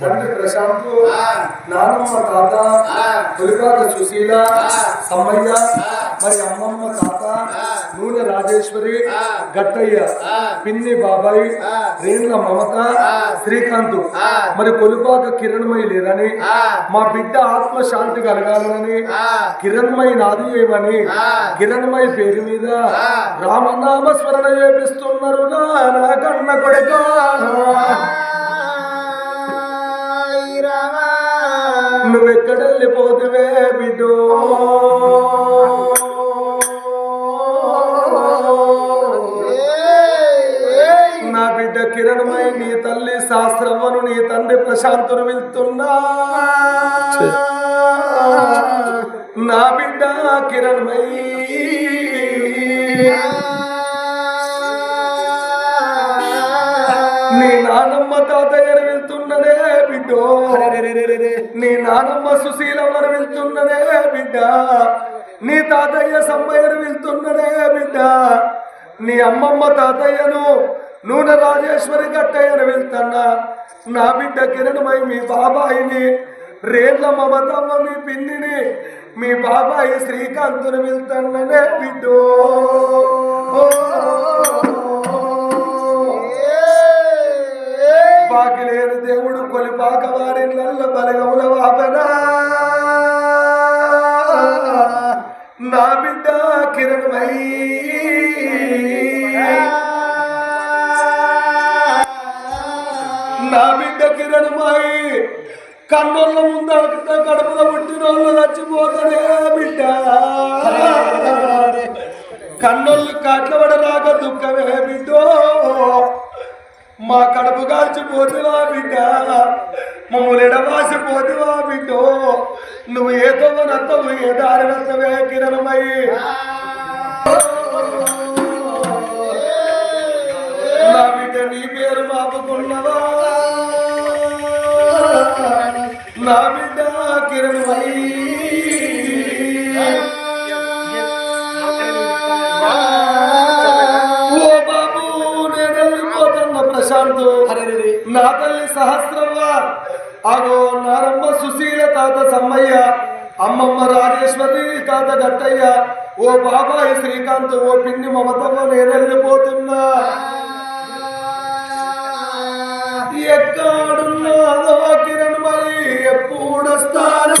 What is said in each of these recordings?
తండ్రి ప్రశాంత్ నానమ్మ తాత పులిపాక సుశీల సమ్మయ్య మరి అమ్మమ్మ తాత నూనె రాజేశ్వరి గట్టయ్య పిన్ని బాబాయ్ రేణుల మమత శ్రీకాంత్. మరి కొలిపాక కిరణ్మయి లేరని మా బిడ్డ ఆత్మ శాంతి కలగాలని కిరణ్మయి నాది ఏమని కిరణ్మయి పేరు మీద రామనామ స్మరణ చేపిస్తున్నారు నా కన్న కొడుకా. నువ్వెక్కడ వెళ్ళిపోతువే బిడ్డో? కిరణమై నీ తల్లి శాస్త్రవ్వను నీ తండ్రి ప్రశాంతును వెళ్తున్నా నా బిడ్డ కిరణమై. నీ నానమ్మ తాతయ్యను వెళ్తున్నదే బిడ్డో. నీ నానమ్మ సుశీలమ్మను వెళ్తున్నదే బిడ్డ. నీ తాతయ్య సమ్మయ్యను వెళ్తున్నదే బిడ్డ. నీ అమ్మమ్మ తాతయ్యను నూనె రాజేశ్వరి గట్టయ్యను వెళ్తున్నా. నా బిడ్డ కిరణమై మీ బాబాయిని రేట్ల మమతమ్మ మీ పిన్నిని మీ బాబాయి శ్రీకాంతుని వెళ్తున్ననే బిడ్డో. బాకిలేని కన్నుల ముందు కడుపులో పుట్టిన వాళ్ళు చచ్చిపోతాడే బిడ్డ. కన్నులు కాట్లబడరాక దుఃఖమే బిడ్డో. మా కడుపు కాల్చిపోతువా బిడ్డ. మమ్మల్ని ఎడవాసిపోతువా బిడ్డో. నువ్వు ఏ నత్తవు ఏ దారి నత్తవే కిరణమయ్యి. నారమ్మ సుశీల తాత సమ్మయ్య అమ్మమ్మ రాజేశ్వరి తాత గట్టయ్య ఓ బాబాయ్ శ్రీకాంత్ ఓ పిన్ని మమతమ్మ నేనెళ్ళిపోతున్నా. ఎక్కడున్నా కిరణ్ మరి ఎప్పుడొస్తారో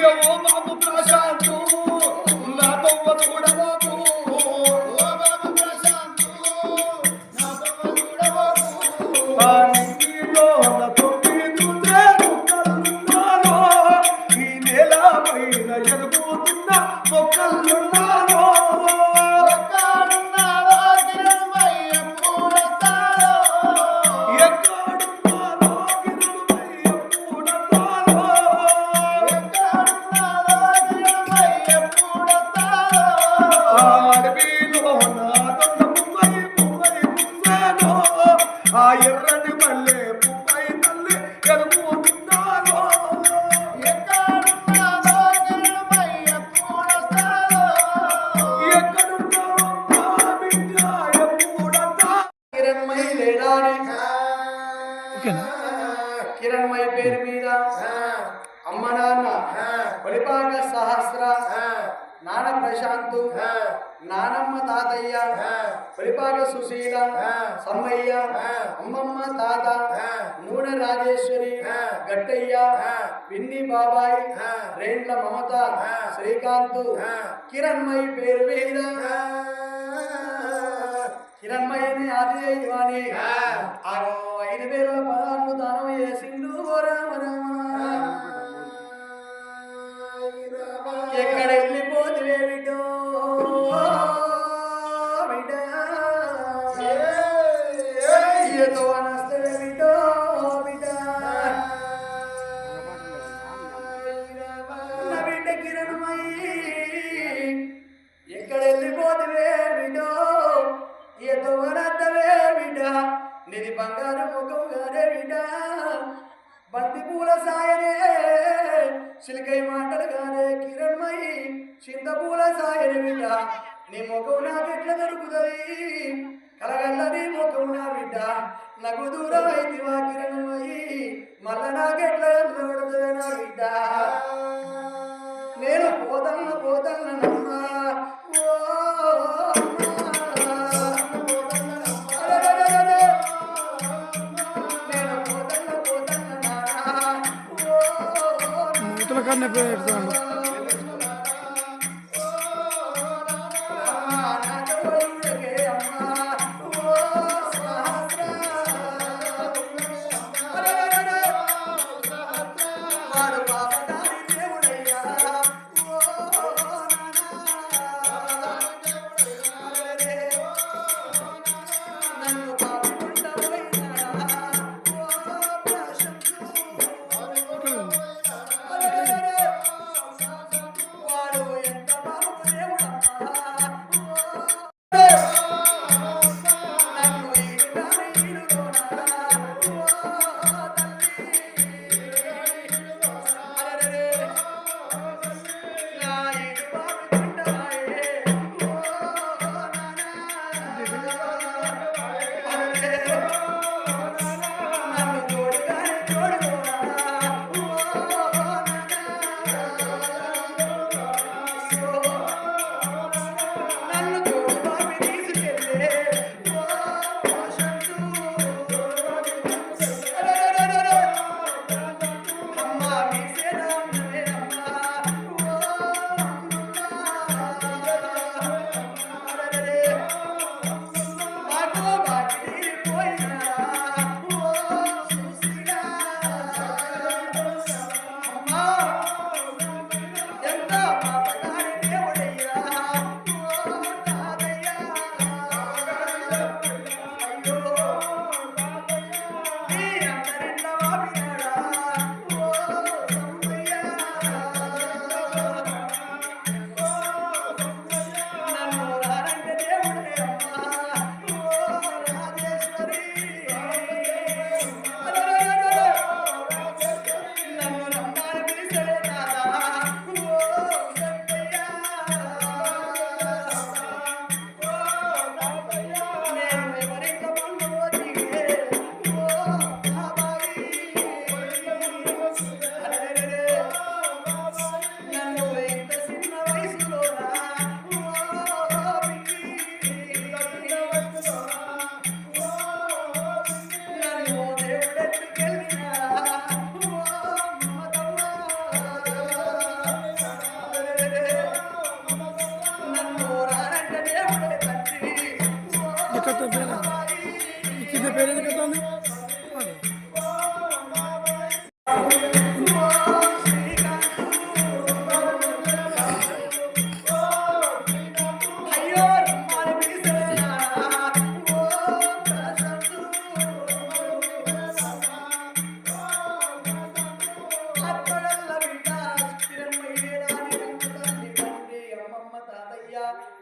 Dear, oh, పులిపాల సుశీల సమ్మయ్య అమ్మమ్మ తాత నూనె రాజేశ్వరి గట్టయ్య పిన్ని బాబాయ్ రేండ్ల మమత శ్రీకాంత్ కిరణ్మయి పేరు మీద. కిరణ్మయ్యని ఆది అని ఐదు వేల పదాలు దానం చేసిండు ఎక్కడ నాకు దూరం అయింది మా కిరణం అయ్యి మళ్ళా నాకెట్లా చూడదే నా బిడ్డ. నేను పోతన్న పోతన్నమ్మా కన్నా పెడతాను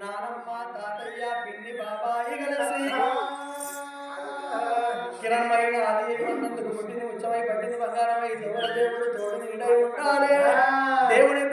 నానమ్మ తాతయ్య పిన్ని బాబాయి కలిసి కిరణమైన ఆది ఉన్నందుకు పుట్టింది ఉచ్చమై పట్టింది బంగారమై దేవుడు దేవుడు తోడు నీడై ఉండాలి దేవుని